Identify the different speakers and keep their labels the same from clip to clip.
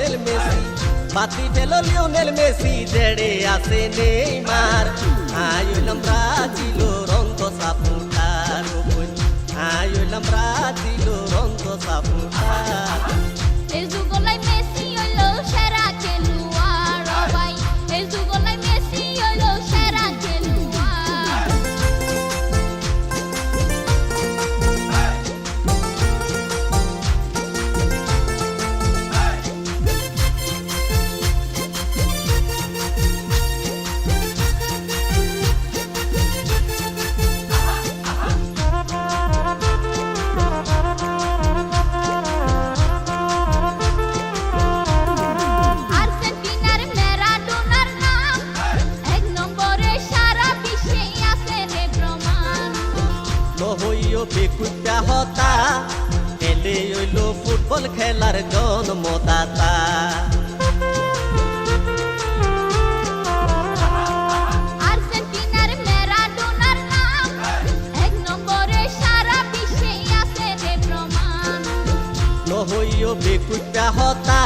Speaker 1: Lionel Messi বাতি ফেলো Lionel Messi জেড়ে আছে নেইমার আয়ুলম ব্রাজিল নহইও বেকুটা হতা এলে হইল ফুটবল খেলার জন্মদাতা। নহইও বেকুটা হতা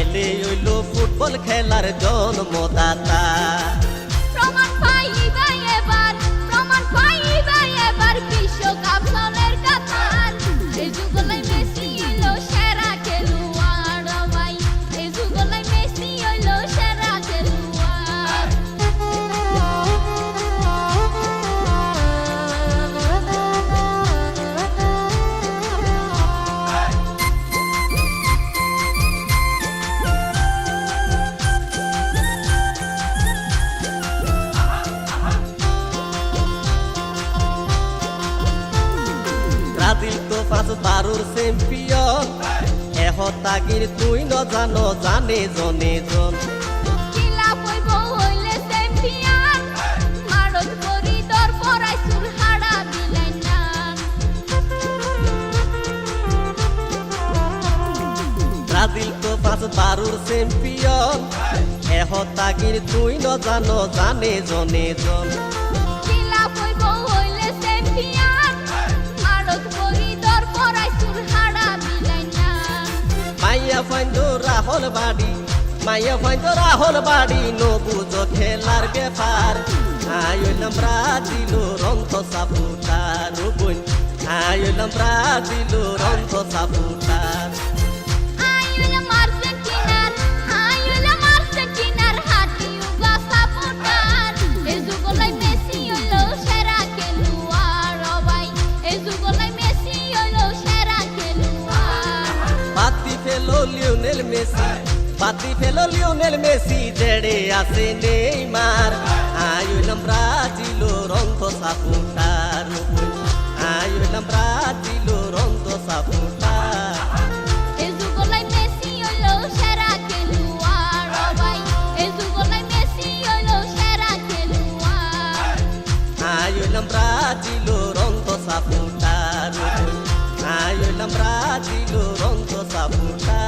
Speaker 1: এলে হইল ফুটবল খেলার জন্মদাতা।
Speaker 2: এবার বিশ্বকাপ দলের
Speaker 1: ব্রাজিল তো পাঁচ বারুর চ্যাম্পিয়ন এহতাগির তুই ন জানো জানে জনে ব্রাজিল তো পাঁচ বারুর চ্যাম্পিয়ন এহতাগির তুই ন জানো জানে জনে জন।
Speaker 2: কিলা কইব
Speaker 1: ফাইন্দ রাহল বাড়ি, মাইয়া ফাইন্দ রাহল বাড়ি নো বুঝো খেলার ব্যাপার আইলাম ব্রাজিল রন্ত সাপুটার আয় আইলাম দিল রন্ত সাপুটার ফেলো লিওনেল মেসি। বাতি ফেলো লিওনেল মেসি জেড়ে আছে নেইমার। আয়ুলাম ব্রাজিল রন্ধ সাপুটার আয়ুলাম ব্রাজিল রন্ধ সাপুটার Ayulam Brasil, Rondo Saputa আয়লাম রাজি গো রন্ত সাপুটা